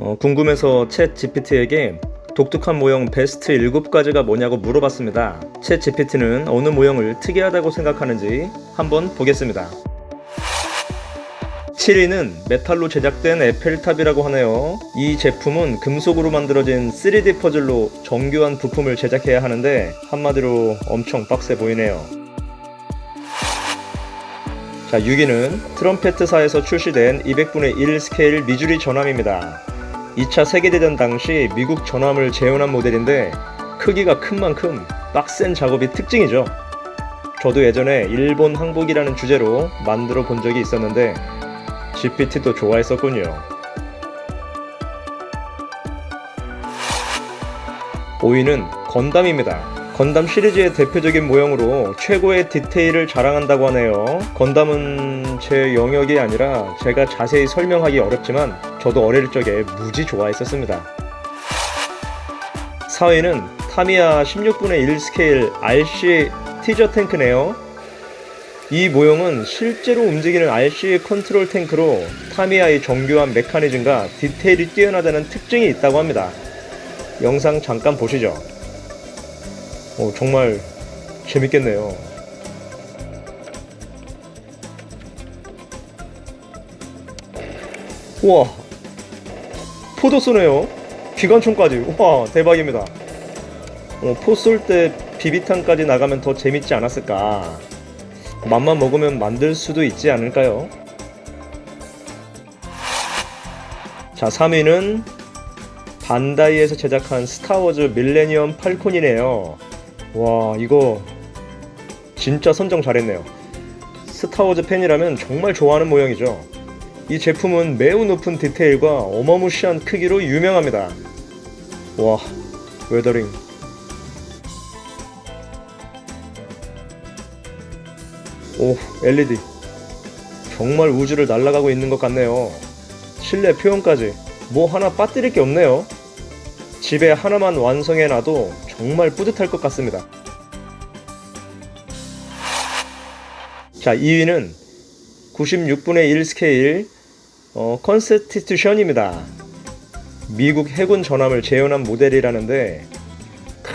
어, 궁금해서 챗 GPT에게 독특한 모형 베스트 7가지가 뭐냐고 물어봤습니다. 챗 GPT는 어느 모형을 특이하다고 생각하는지 한번 보겠습니다. 7위는 메탈로 제작된 에펠탑이라고 하네요. 이 제품은 금속으로 만들어진 3D 퍼즐로 정교한 부품을 제작해야 하는데 한마디로 엄청 빡세 보이네요. 자, 6위는 트럼페트사에서 출시된 200분의 1 스케일 미주리 전함입니다. 2차 세계대전 당시 미국 전함을 재현한 모델인데 크기가 큰 만큼 빡센 작업이 특징이죠. 저도 예전에 일본 항복이라는 주제로 만들어 본 적이 있었는데 GPT도 좋아했었군요. 5위는 건담입니다. 건담 시리즈의 대표적인 모형으로 최고의 디테일을 자랑한다고 하네요. 건담은 제 영역이 아니라 제가 자세히 설명하기 어렵지만 저도 어릴 적에 무지 좋아했었습니다. 4위는 타미야 16분의 1 스케일 RC 티저 탱크네요. 이 모형은 실제로 움직이는 RC 컨트롤 탱크로 타미야의 정교한 메커니즘과 디테일이 뛰어나다는 특징이 있다고 합니다. 영상 잠깐 보시죠. 어, 정말 재밌겠네요. 우와, 포도 쏘네요. 기관총까지. 와, 대박입니다. 어, 포쏠 때 비비탄까지 나가면 더 재밌지 않았을까. 맘만 먹으면 만들 수도 있지 않을까요? 자, 3위는 반다이에서 제작한 스타워즈 밀레니엄 팔콘이네요. 와, 이거 진짜 선정 잘했네요. 스타워즈 팬이라면 정말 좋아하는 모형이죠. 이 제품은 매우 높은 디테일과 어마무시한 크기로 유명합니다. 와, 웨더링. 오, LED. 정말 우주를 날아가고 있는 것 같네요. 실내 표현까지 뭐 하나 빠뜨릴 게 없네요. 집에 하나만 완성해놔도 정말 뿌듯할 것 같습니다. 자, 2위는 96분의 1 스케일 어, 컨스티튜션입니다. 미국 해군 전함을 재현한 모델이라는데 크,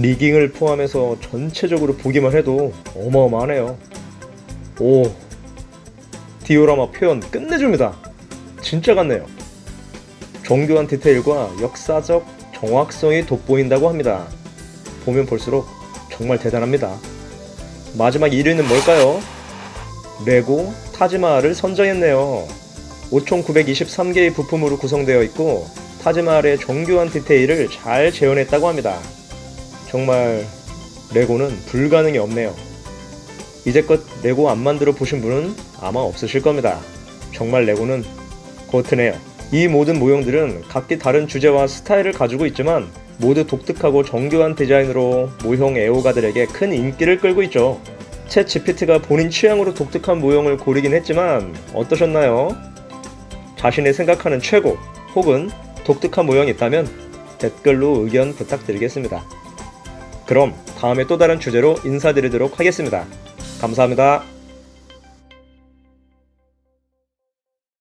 리깅을 포함해서 전체적으로 보기만 해도 어마어마하네요. 오, 디오라마 표현 끝내줍니다. 진짜 같네요. 정교한 디테일과 역사적 정확성이 돋보인다고 합니다. 보면 볼수록 정말 대단합니다. 마지막 1위는 뭘까요? 레고 타지마할을 선정했네요. 5,923개의 부품으로 구성되어 있고 타지마할의 정교한 디테일을 잘 재현했다고 합니다. 정말 레고는 불가능이 없네요. 이제껏 레고 안 만들어 보신 분은 아마 없으실 겁니다. 정말 레고는 고트네요. 이 모든 모형들은 각기 다른 주제와 스타일을 가지고 있지만 모두 독특하고 정교한 디자인으로 모형 애호가들에게 큰 인기를 끌고 있죠. 챗 GPT가 본인 취향으로 독특한 모형을 고르긴 했지만 어떠셨나요? 자신의 생각하는 최고 혹은 독특한 모형이 있다면 댓글로 의견 부탁드리겠습니다. 그럼 다음에 또 다른 주제로 인사드리도록 하겠습니다. 감사합니다.